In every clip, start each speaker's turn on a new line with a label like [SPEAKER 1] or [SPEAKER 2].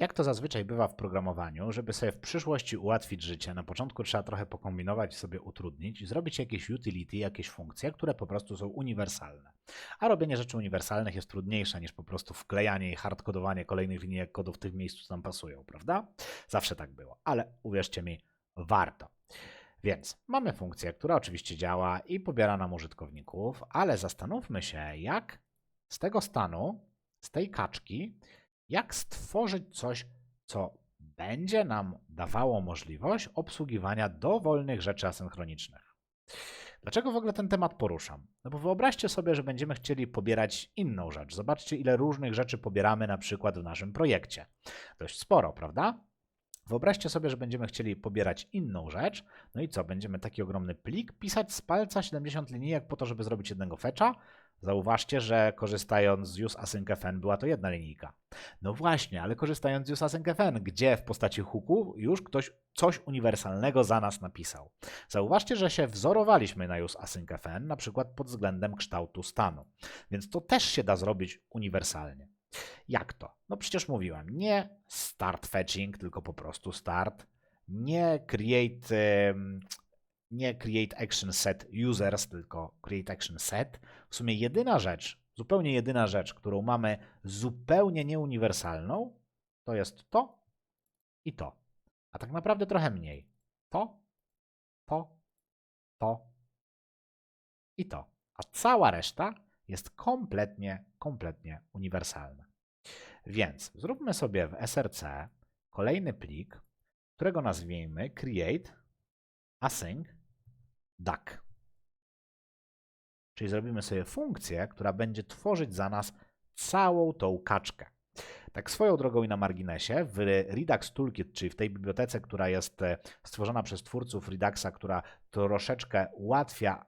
[SPEAKER 1] Jak to zazwyczaj bywa w programowaniu, żeby sobie w przyszłości ułatwić życie, na początku trzeba trochę pokombinować, sobie utrudnić zrobić jakieś utility, jakieś funkcje, które po prostu są uniwersalne. A robienie rzeczy uniwersalnych jest trudniejsze niż po prostu wklejanie i hardkodowanie kolejnych linijek kodu w tych miejscu, co nam pasują, prawda? Zawsze tak było, ale uwierzcie mi, warto. Więc mamy funkcję, która oczywiście działa i pobiera nam użytkowników, ale zastanówmy się, jak z tego stanu, z tej kaczki, jak stworzyć coś, co będzie nam dawało możliwość obsługiwania dowolnych rzeczy asynchronicznych. Dlaczego w ogóle ten temat poruszam? No bo wyobraźcie sobie, że będziemy chcieli pobierać inną rzecz. Zobaczcie, ile różnych rzeczy pobieramy na przykład w naszym projekcie. Dość sporo, prawda? Wyobraźcie sobie, że będziemy chcieli pobierać inną rzecz, no i co, będziemy taki ogromny plik pisać z palca 70 linijek po to, żeby zrobić jednego fetcha? Zauważcie, że korzystając z useAsyncFN była to jedna linijka. No właśnie, ale korzystając z useAsyncFN, gdzie w postaci hooku już ktoś coś uniwersalnego za nas napisał. Zauważcie, że się wzorowaliśmy na useAsyncFN, na przykład pod względem kształtu stanu. Więc to też się da zrobić uniwersalnie. Jak to? No przecież mówiłem, nie start fetching, tylko po prostu start. Nie create, nie create action set users, tylko create action set. W sumie jedyna rzecz, zupełnie jedyna rzecz, którą mamy zupełnie nieuniwersalną, to jest to i to. A tak naprawdę trochę mniej. To, to, to i to. A cała reszta jest kompletnie, kompletnie uniwersalna. Więc zróbmy sobie w src kolejny plik, którego nazwijmy create async duck. Czyli zrobimy sobie funkcję, która będzie tworzyć za nas całą tą kaczkę. Tak swoją drogą i na marginesie, w Redux Toolkit, czyli w tej bibliotece, która jest e, stworzona przez twórców Reduxa, która troszeczkę ułatwia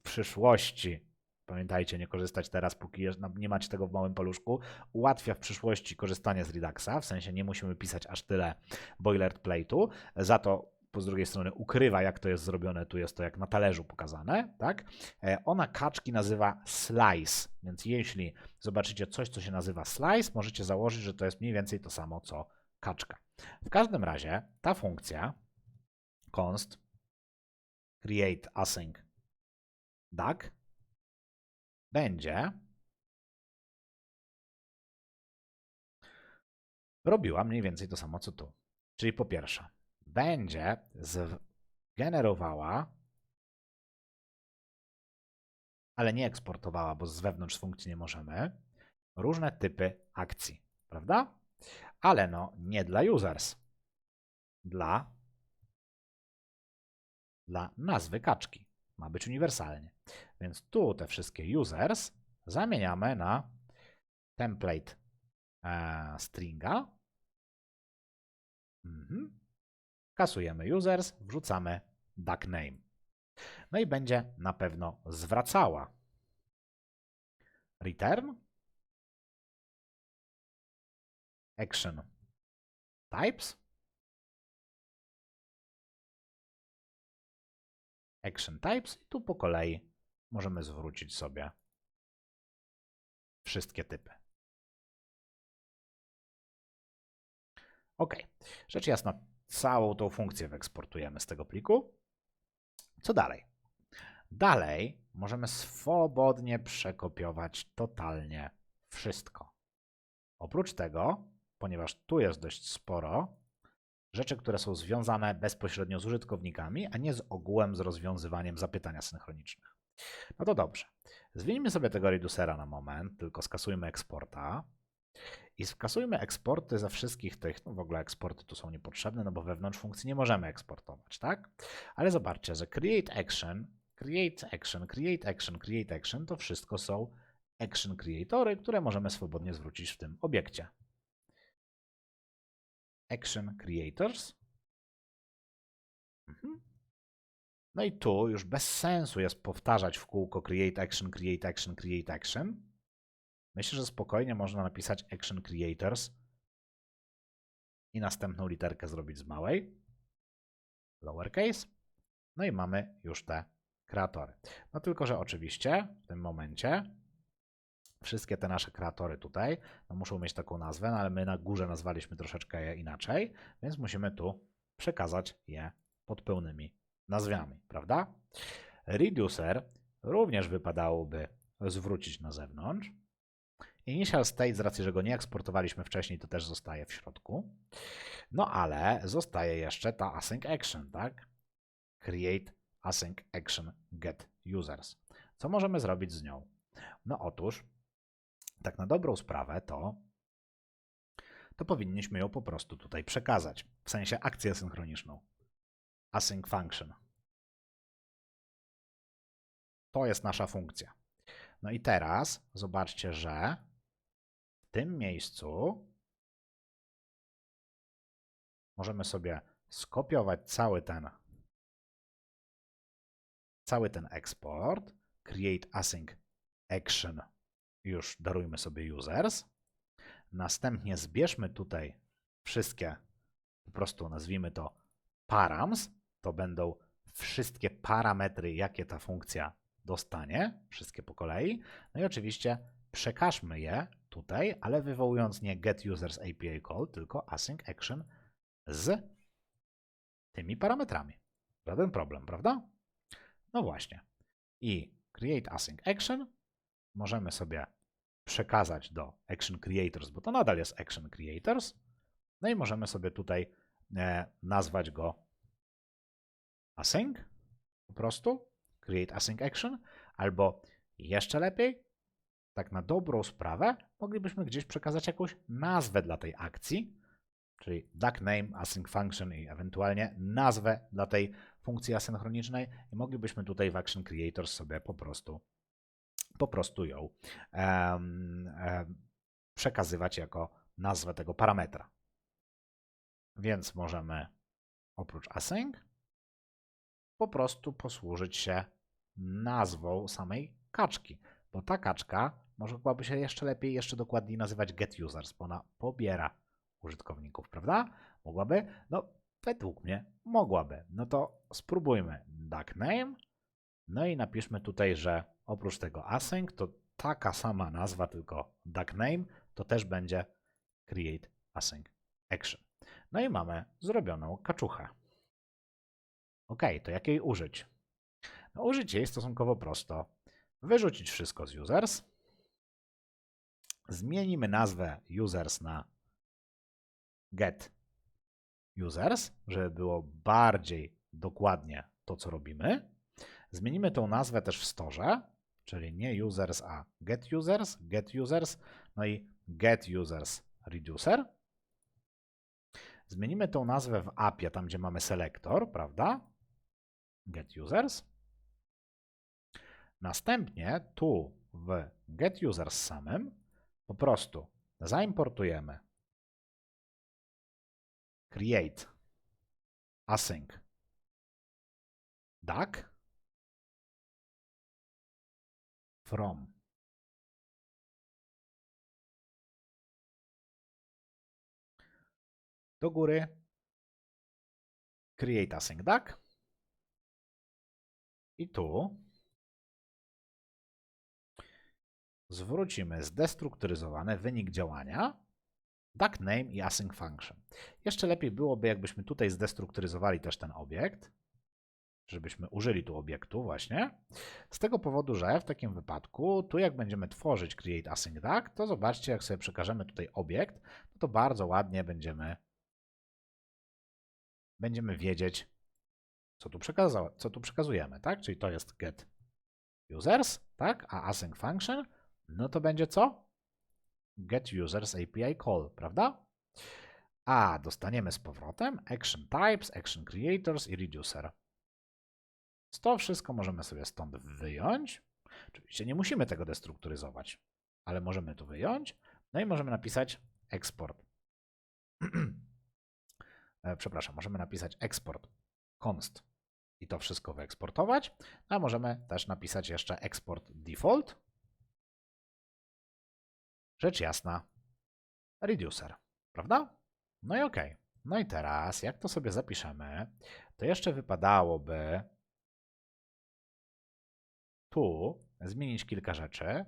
[SPEAKER 1] w przyszłości, pamiętajcie, nie korzystać teraz, póki nie macie tego w małym paluszku, ułatwia w przyszłości korzystanie z Reduxa, w sensie nie musimy pisać aż tyle boilerplate'u, za to z drugiej strony ukrywa, jak to jest zrobione, tu jest to jak na talerzu pokazane, tak? E, Ona kaczki nazywa slice, więc jeśli zobaczycie coś, co się nazywa slice, możecie założyć, że to jest mniej więcej to samo, co kaczka. W każdym razie ta funkcja const create async duck będzie robiła mniej więcej to samo, co tu. Czyli po pierwsze, będzie generowała, ale nie eksportowała, bo z wewnątrz funkcji nie możemy, różne typy akcji, prawda? Ale no, nie dla users. Dla, dla nazwy kaczki. Ma być uniwersalnie. Więc tu te wszystkie users zamieniamy na template e, stringa. Mhm. Kasujemy users, wrzucamy duck name. No i będzie na pewno zwracała return action types action types i tu po kolei możemy zwrócić sobie wszystkie typy. OK. Rzecz jasna, całą tą funkcję wyeksportujemy z tego pliku. Co dalej? Dalej możemy swobodnie przekopiować totalnie wszystko. Oprócz tego, ponieważ tu jest dość sporo rzeczy, które są związane bezpośrednio z użytkownikami, a nie z ogółem z rozwiązywaniem zapytania synchronicznych. No to dobrze. Zwinijmy sobie tego reducera na moment, tylko skasujmy eksporta. I skasujmy eksporty ze wszystkich tych, no w ogóle eksporty tu są niepotrzebne, no bo wewnątrz funkcji nie możemy eksportować, tak? Ale zobaczcie, że create action, create action, create action, create action to wszystko są action creatory, które możemy swobodnie zwrócić w tym obiekcie. Action creators. Mhm. No i tu już bez sensu jest powtarzać w kółko create action, create action, create action. Myślę, że spokojnie można napisać action creators i następną literkę zrobić z małej, lowercase. No i mamy już te kreatory. No tylko, że oczywiście w tym momencie wszystkie te nasze kreatory tutaj no muszą mieć taką nazwę, no ale my na górze nazwaliśmy troszeczkę je inaczej, więc musimy tu przekazać je pod pełnymi nazwami, prawda? Reducer również wypadałoby zwrócić na zewnątrz. Initial state, z racji, że go nie eksportowaliśmy wcześniej, to też zostaje w środku. No ale zostaje jeszcze ta async action, tak? Create async action get users. Co możemy zrobić z nią? No otóż, tak na dobrą sprawę, to, to powinniśmy ją po prostu tutaj przekazać, w sensie akcję synchroniczną. Async function. To jest nasza funkcja. No i teraz zobaczcie, że tym miejscu możemy sobie skopiować cały ten cały ten eksport, create async action, już darujmy sobie users. Następnie zbierzmy tutaj wszystkie, po prostu nazwijmy to params, to będą wszystkie parametry, jakie ta funkcja dostanie, wszystkie po kolei. No i oczywiście przekażmy je tutaj, ale wywołując nie get users API call, tylko async action z tymi parametrami. Żaden problem, prawda? No właśnie. I create async action możemy sobie przekazać do action creators, bo to nadal jest action creators. No i możemy sobie tutaj e, nazwać go async po prostu create async action, albo jeszcze lepiej, tak na dobrą sprawę, moglibyśmy gdzieś przekazać jakąś nazwę dla tej akcji, czyli duck name, async function i ewentualnie nazwę dla tej funkcji asynchronicznej i moglibyśmy tutaj w Action Creators sobie po prostu po prostu ją um, um, przekazywać jako nazwę tego parametra. Więc możemy oprócz async po prostu posłużyć się nazwą samej kaczki, bo ta kaczka mogłaby się jeszcze lepiej, jeszcze dokładniej nazywać getUsers, bo ona pobiera użytkowników, prawda? Mogłaby? No, według mnie mogłaby. No to spróbujmy duckName, no i napiszmy tutaj, że oprócz tego async, to taka sama nazwa, tylko duckName, to też będzie create async action. No i mamy zrobioną kaczuchę. Ok, to jak jej użyć? No, użyć jej stosunkowo prosto. Wyrzucić wszystko z users. Zmienimy nazwę users na get users, żeby było bardziej dokładnie to, co robimy. Zmienimy tą nazwę też w storze, czyli nie users, a get users, get users, no i get users reducer. Zmienimy tą nazwę w appie, tam gdzie mamy selektor, prawda? Get users. Następnie tu w get users samym po prostu zaimportujemy. Create. Async. Duck. From. Do góry. Create async duck. I tu zwrócimy zdestrukturyzowany wynik działania duck name i async function. Jeszcze lepiej byłoby, jakbyśmy tutaj zdestrukturyzowali też ten obiekt, żebyśmy użyli tu obiektu właśnie, z tego powodu, że w takim wypadku, tu jak będziemy tworzyć create async duck, to zobaczcie, jak sobie przekażemy tutaj obiekt, no to bardzo ładnie będziemy będziemy wiedzieć, co tu, co tu przekazujemy, tak? Czyli to jest get users, tak? A async function, no to będzie co? Get users API call, prawda? A dostaniemy z powrotem action types, action creators i reducer. To wszystko możemy sobie stąd wyjąć. Oczywiście nie musimy tego destrukturyzować, ale możemy to wyjąć. No i możemy napisać export. E, przepraszam, możemy napisać export const i to wszystko wyeksportować, a możemy też napisać jeszcze export default. Rzecz jasna, reducer, prawda? No i ok. No i teraz, jak to sobie zapiszemy, to jeszcze wypadałoby tu zmienić kilka rzeczy,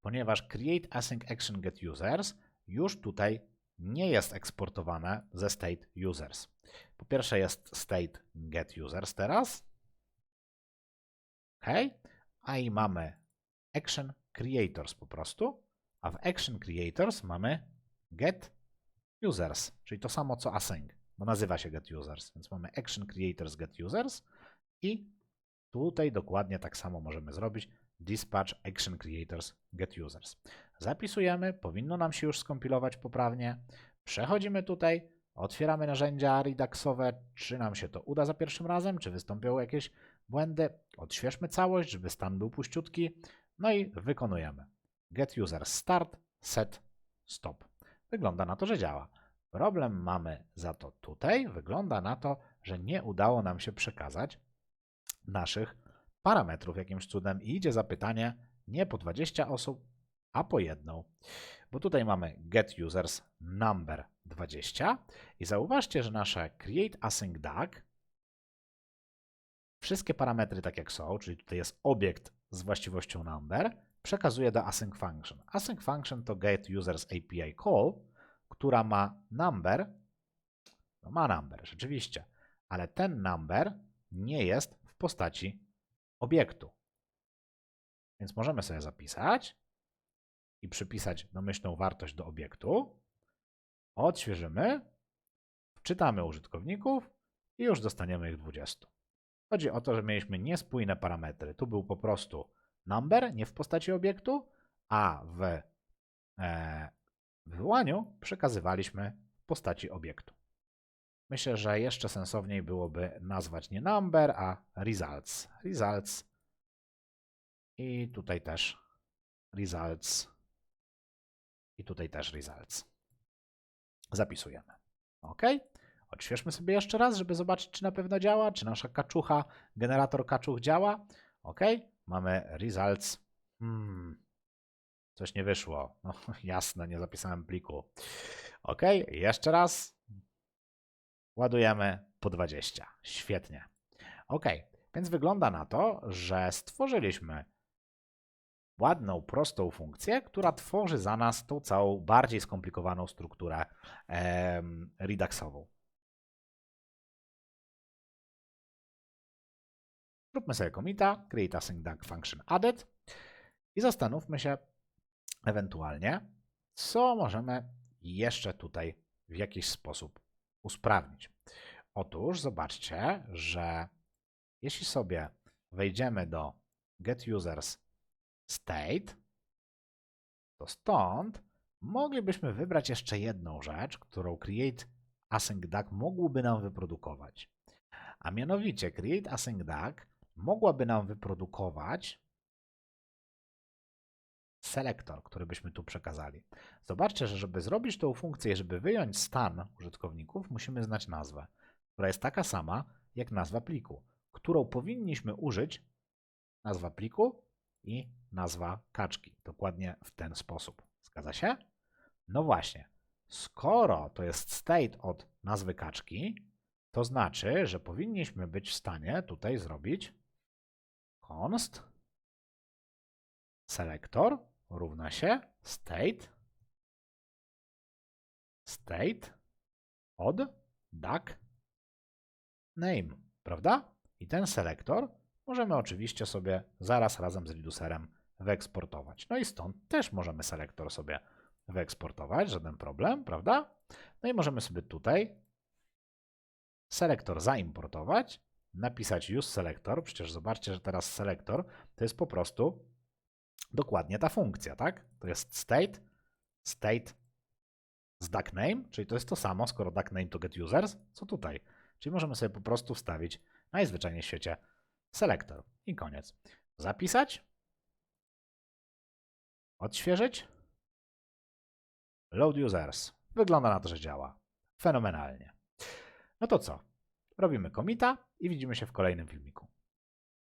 [SPEAKER 1] ponieważ create async action get users już tutaj nie jest eksportowane ze state users. Po pierwsze jest state get users teraz. OK. A i mamy action creators po prostu. A w action creators mamy get users, czyli to samo co async, bo nazywa się get users. Więc mamy action creators get users i tutaj dokładnie tak samo możemy zrobić dispatch action creators get users. Zapisujemy, powinno nam się już skompilować poprawnie. Przechodzimy tutaj, otwieramy narzędzia Reduxowe, czy nam się to uda za pierwszym razem, czy wystąpią jakieś błędy. Odświeżmy całość, żeby stan był puściutki. No i wykonujemy. Get user start, set, stop. Wygląda na to, że działa. Problem mamy za to tutaj. Wygląda na to, że nie udało nam się przekazać naszych parametrów jakimś cudem i idzie zapytanie nie po 20 osób, a po jedną. Bo tutaj mamy get users number 20 i zauważcie, że nasze create async DAG wszystkie parametry tak jak są, czyli tutaj jest obiekt z właściwością number, przekazuje do async function. Async function to get users API call, która ma number, no ma number rzeczywiście, ale ten number nie jest w postaci obiektu. Więc możemy sobie zapisać i przypisać domyślną wartość do obiektu. Odświeżymy, wczytamy użytkowników i już dostaniemy ich 20. Chodzi o to, że mieliśmy niespójne parametry. Tu był po prostu number, nie w postaci obiektu, a w e, wywołaniu przekazywaliśmy w postaci obiektu. Myślę, że jeszcze sensowniej byłoby nazwać nie number, a results. Results. I tutaj też results. I tutaj też results. Zapisujemy. OK. Odświeżmy sobie jeszcze raz, żeby zobaczyć, czy na pewno działa, czy nasza kaczucha, generator kaczuch działa. OK. Mamy results. Hmm. Coś nie wyszło. No, jasne, nie zapisałem pliku. OK. Jeszcze raz. Ładujemy po 20. Świetnie. OK, więc wygląda na to, że stworzyliśmy ładną, prostą funkcję, która tworzy za nas tą całą bardziej skomplikowaną strukturę em, Reduxową. Zróbmy sobie commita, create async DAG function added i zastanówmy się ewentualnie, co możemy jeszcze tutaj w jakiś sposób usprawnić. Otóż zobaczcie, że jeśli sobie wejdziemy do get users state, to stąd moglibyśmy wybrać jeszcze jedną rzecz, którą create async DAG mógłby nam wyprodukować. A mianowicie create async DAG mogłaby nam wyprodukować selektor, który byśmy tu przekazali. Zobaczcie, że żeby zrobić tą funkcję, żeby wyjąć stan użytkowników, musimy znać nazwę, która jest taka sama jak nazwa pliku, którą powinniśmy użyć nazwa pliku i nazwa kaczki. Dokładnie w ten sposób. Zgadza się? No właśnie. Skoro to jest state od nazwy kaczki, to znaczy, że powinniśmy być w stanie tutaj zrobić const selector równa się state state od duck name, prawda? I ten selektor możemy oczywiście sobie zaraz razem z reducerem wyeksportować. No i stąd też możemy selektor sobie wyeksportować, żaden problem, prawda? No i możemy sobie tutaj selektor zaimportować, napisać use selector, przecież zobaczcie, że teraz selektor to jest po prostu dokładnie ta funkcja, tak? To jest state, state z duck name, czyli to jest to samo, skoro duck name to get users, co tutaj. Czyli możemy sobie po prostu wstawić najzwyczajniej w świecie selektor i koniec. Zapisać, odświeżyć, load users. Wygląda na to, że działa. Fenomenalnie. No to co? Robimy komita i widzimy się w kolejnym filmiku.